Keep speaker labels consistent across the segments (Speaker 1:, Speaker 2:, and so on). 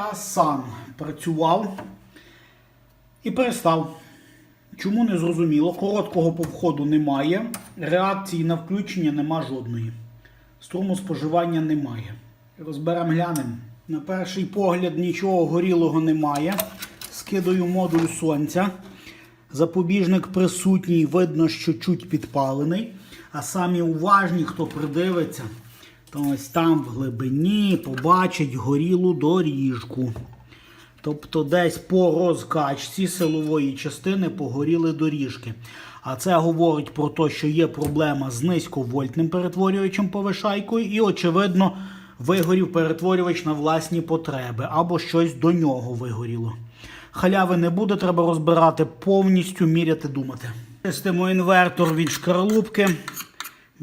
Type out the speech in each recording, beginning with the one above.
Speaker 1: Неасан працював і перестав. Чому не зрозуміло? Короткого по входу немає, реакції на включення нема жодної. Струму споживання немає. Розберемо глянемо. На перший погляд нічого горілого немає. Скидаю модуль сонця. Запобіжник присутній, видно, що чуть підпалений. А самі уважні, хто придивиться, то ось там в глибині побачить горілу доріжку. Тобто десь по розкачці силової частини погоріли доріжки. А це говорить про те, що є проблема з низьковольтним перетворювачем повишайкою, і, очевидно, вигорів перетворювач на власні потреби або щось до нього вигоріло. Халяви не буде, треба розбирати повністю, міряти, думати. Чистимо інвертор від шкарлупки.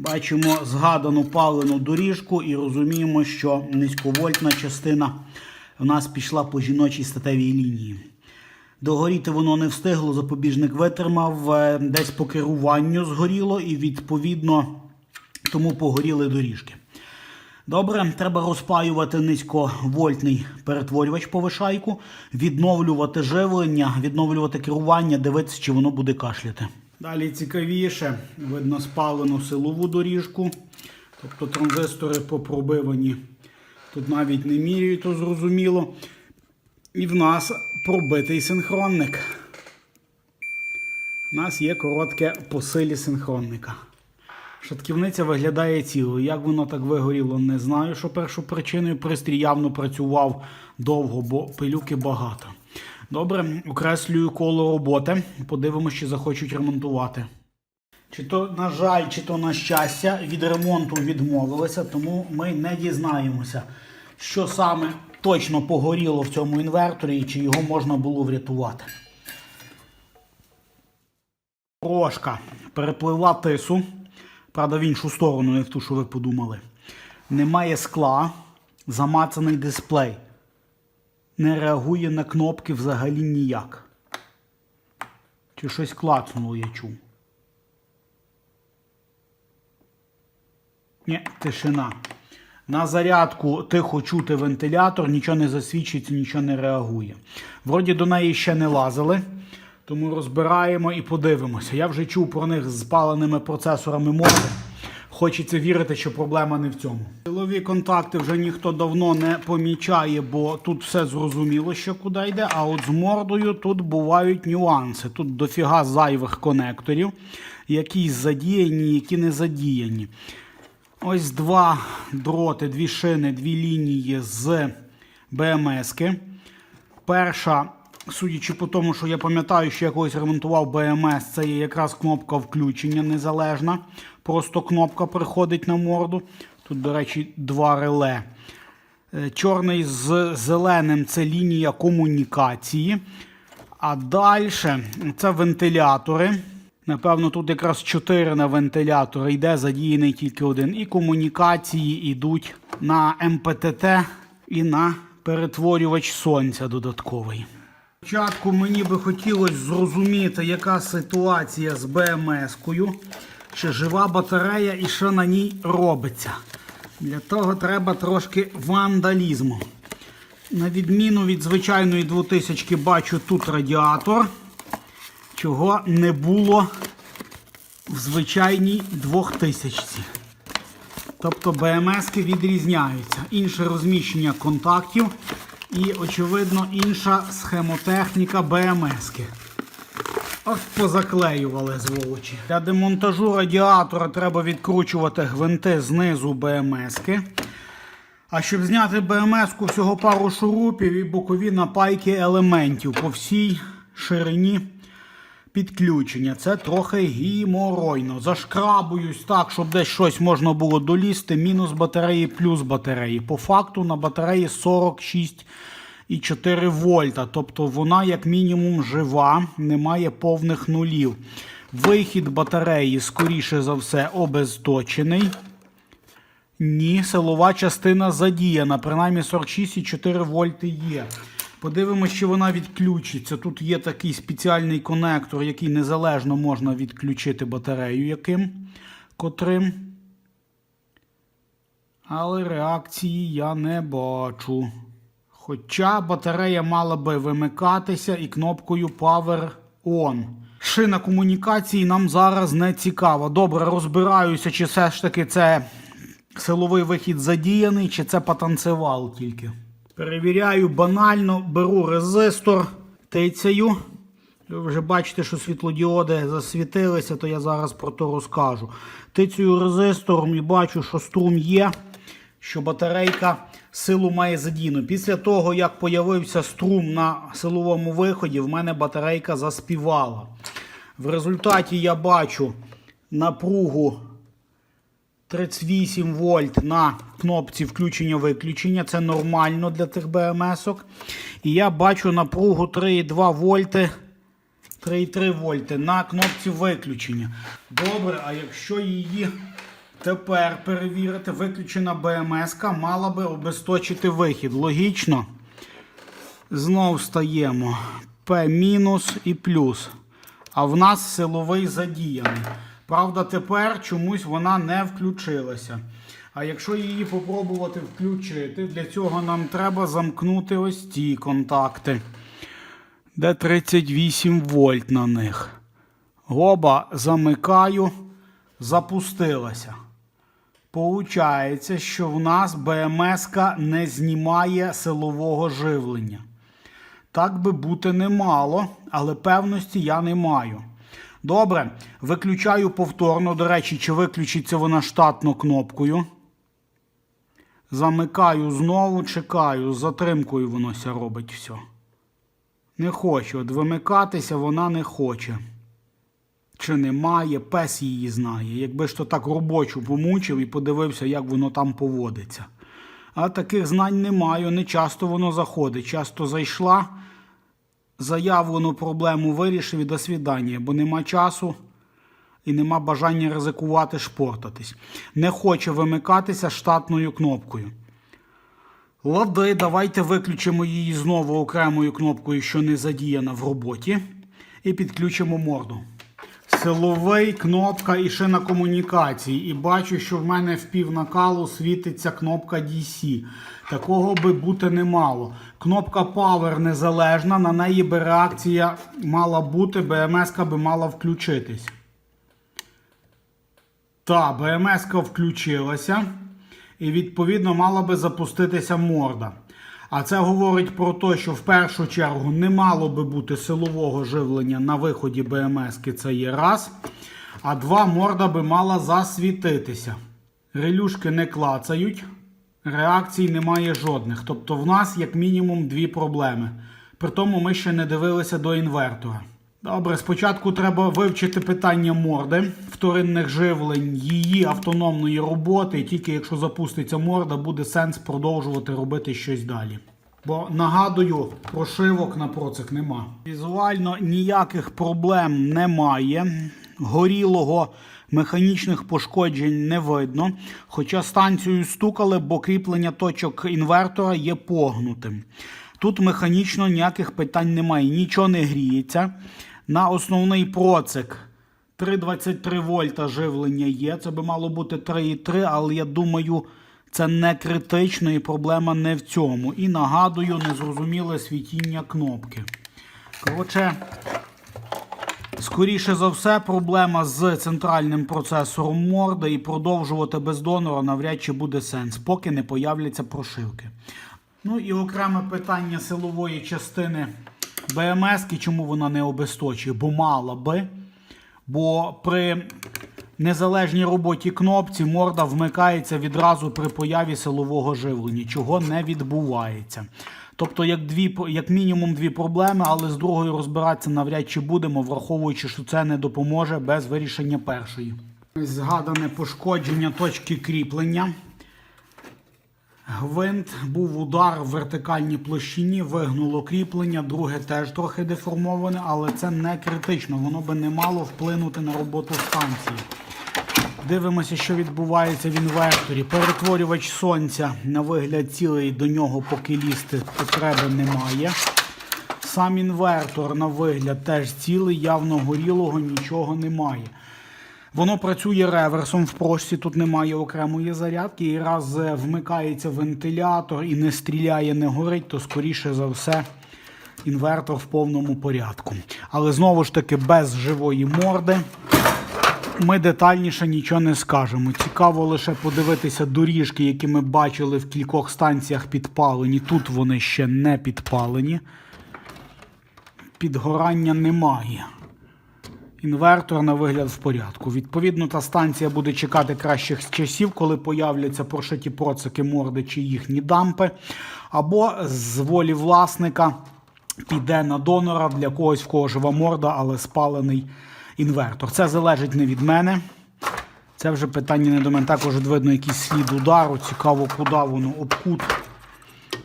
Speaker 1: Бачимо згадану палену доріжку і розуміємо, що низьковольтна частина в нас пішла по жіночій статевій лінії. Догоріти воно не встигло, запобіжник витримав, е, десь по керуванню згоріло і відповідно тому погоріли доріжки. Добре, треба розпаювати низьковольтний перетворювач повишайку, відновлювати живлення, відновлювати керування, дивитися, чи воно буде кашляти. Далі цікавіше, видно спалену силову доріжку, тобто транзистори попробивані. Тут навіть не міряють, то зрозуміло. І в нас пробитий синхронник. У нас є коротке по силі синхронника. Шатківниця виглядає цілою. Як воно так вигоріло, не знаю, що першу причиною пристрій явно працював довго, бо пилюки багато. Добре, окреслюю коло роботи. Подивимося, чи захочуть ремонтувати. Чи то, на жаль, чи то на щастя, від ремонту відмовилися, тому ми не дізнаємося, що саме точно погоріло в цьому інверторі і чи його можна було врятувати. Прошка перепливла тису. Правда, в іншу сторону, не в ту, що ви подумали. Немає скла, замацаний дисплей. Не реагує на кнопки взагалі ніяк. Чи щось клацнуло, я чув. Ні, тишина. На зарядку тихо чути вентилятор, нічого не засвідчується, нічого не реагує. Вроді до неї ще не лазили, тому розбираємо і подивимося. Я вже чув про них з спаленими процесорами морди. Хочеться вірити, що проблема не в цьому. Силові контакти вже ніхто давно не помічає, бо тут все зрозуміло, що куди йде. А от з мордою тут бувають нюанси. Тут дофіга зайвих конекторів, які задіяні, які не задіяні. Ось два дроти, дві шини, дві лінії з БМСки. Перша, судячи по тому, що я пам'ятаю, що я колись ремонтував БМС, це є якраз кнопка включення незалежна. Просто кнопка приходить на морду. Тут, до речі, два реле. Е, Чорний з зеленим це лінія комунікації. А далі це вентилятори. Напевно, тут якраз 4 на вентилятори йде, задіяний тільки один. І комунікації йдуть на МПТТ і на перетворювач сонця додатковий. Спочатку мені би хотілося зрозуміти, яка ситуація з БМС-кою, чи жива батарея і що на ній робиться. Для того треба трошки вандалізму. На відміну від звичайної 2000 бачу тут радіатор чого не було в звичайній 2000. Тобто БМСки відрізняються. Інше розміщення контактів і, очевидно, інша схемотехніка БМСки. Ось позаклеювали зволочі. Для демонтажу радіатора треба відкручувати гвинти знизу БМСки. А щоб зняти БМС-ку всього пару шурупів і бокові напайки елементів по всій ширині підключення. Це трохи гіморойно. Зашкрабуюсь так, щоб десь щось можна було долізти. Мінус батареї, плюс батареї. По факту на батареї 46,4 вольта. Тобто вона, як мінімум, жива, немає повних нулів. Вихід батареї, скоріше за все, обезточений. Ні, силова частина задіяна. Принаймні 46,4 вольти є. Подивимося, чи вона відключиться. Тут є такий спеціальний конектор, який незалежно можна відключити батарею яким котрим. Але реакції я не бачу. Хоча батарея мала би вимикатися і кнопкою Power On. Шина комунікації нам зараз не цікава. Добре, розбираюся, чи все ж таки це силовий вихід задіяний, чи це потанцевал тільки. Перевіряю банально, беру резистор, тицяю. Ви вже бачите, що світлодіоди засвітилися, то я зараз про то розкажу. Тицюю резистором і бачу, що струм є, що батарейка силу має задійну. Після того, як появився струм на силовому виході, в мене батарейка заспівала. В результаті я бачу напругу 38 вольт на кнопці включення-виключення. Це нормально для тих БМС-ок. І я бачу напругу 3,2 вольти. 3,3 вольти на кнопці виключення. Добре, а якщо її тепер перевірити, виключена БМС мала би обесточити вихід. Логічно. Знов стаємо P і плюс. А в нас силовий задіяний. Правда, тепер чомусь вона не включилася. А якщо її попробувати включити, для цього нам треба замкнути ось ці контакти де 38 вольт на них. Гоба замикаю, запустилася. Получається, що в нас БМС не знімає силового живлення. Так би бути не мало, але певності я не маю. Добре, виключаю повторно. До речі, чи виключиться вона штатно кнопкою. Замикаю знову, чекаю, з затримкою воно ся робить все. Не хоче. От вимикатися вона не хоче. Чи немає, пес її знає. Якби ж то так робочу помучив і подивився, як воно там поводиться. А таких знань не маю, не часто воно заходить. Часто зайшла, заявлену проблему вирішив і до свідання, бо нема часу і нема бажання ризикувати шпортатись. Не хоче вимикатися штатною кнопкою. Лади, давайте виключимо її знову окремою кнопкою, що не задіяна в роботі, і підключимо морду. Силовий, кнопка і шина комунікації. І бачу, що в мене в півнакалу світиться кнопка DC. Такого би бути не мало. Кнопка Power незалежна, на неї би реакція мала бути, БМС би мала включитись. Та, БМС включилася і відповідно мала би запуститися морда. А це говорить про те, що в першу чергу не мало би бути силового живлення на виході БМС, це є раз. А два, морда би мала засвітитися. Релюшки не клацають, реакцій немає жодних. Тобто в нас як мінімум дві проблеми. При тому ми ще не дивилися до інвертора. Добре, спочатку треба вивчити питання морди, вторинних живлень, її автономної роботи, тільки якщо запуститься морда, буде сенс продовжувати робити щось далі. Бо нагадую, прошивок на процик нема. Візуально ніяких проблем немає. Горілого механічних пошкоджень не видно. Хоча станцію стукали, бо кріплення точок інвертора є погнутим. Тут механічно ніяких питань немає, нічого не гріється. На основний процик 3,23 вольта живлення є. Це би мало бути 3,3, але я думаю, це не критично і проблема не в цьому. І нагадую, незрозуміле світіння кнопки. Коротше, скоріше за все, проблема з центральним процесором морда і продовжувати без донора навряд чи буде сенс, поки не появляться прошивки. Ну і окреме питання силової частини БМС, чому вона не обесточує? Бо мала би. Бо при незалежній роботі кнопці морда вмикається відразу при появі силового живлення, чого не відбувається. Тобто, як дві, як мінімум дві проблеми, але з другою розбиратися навряд чи будемо, враховуючи, що це не допоможе без вирішення першої. Згадане пошкодження точки кріплення. Гвинт був удар в вертикальній площині, вигнуло кріплення, друге теж трохи деформоване, але це не критично, воно би не мало вплинути на роботу станції. Дивимося, що відбувається в інверторі. Перетворювач сонця на вигляд цілий, до нього поки лізти потреби немає. Сам інвертор на вигляд теж цілий, явно горілого нічого немає. Воно працює реверсом в прошці, тут немає окремої зарядки. І раз е, вмикається вентилятор і не стріляє, не горить, то скоріше за все інвертор в повному порядку. Але знову ж таки без живої морди. Ми детальніше нічого не скажемо. Цікаво лише подивитися доріжки, які ми бачили в кількох станціях підпалені. Тут вони ще не підпалені. Підгорання немає. Інвертор на вигляд в порядку. Відповідно, та станція буде чекати кращих часів, коли появляться прошиті процики морди чи їхні дампи. Або з волі власника піде на донора для когось, в кого жива морда, але спалений інвертор. Це залежить не від мене. Це вже питання не до мене. Також видно якийсь слід удару. Цікаво, куди воно. Об кут,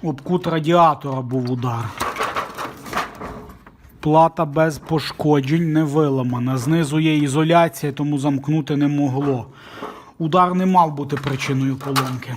Speaker 1: об кут радіатора був удар. Плата без пошкоджень не виламана. Знизу є ізоляція, тому замкнути не могло. Удар не мав бути причиною поломки.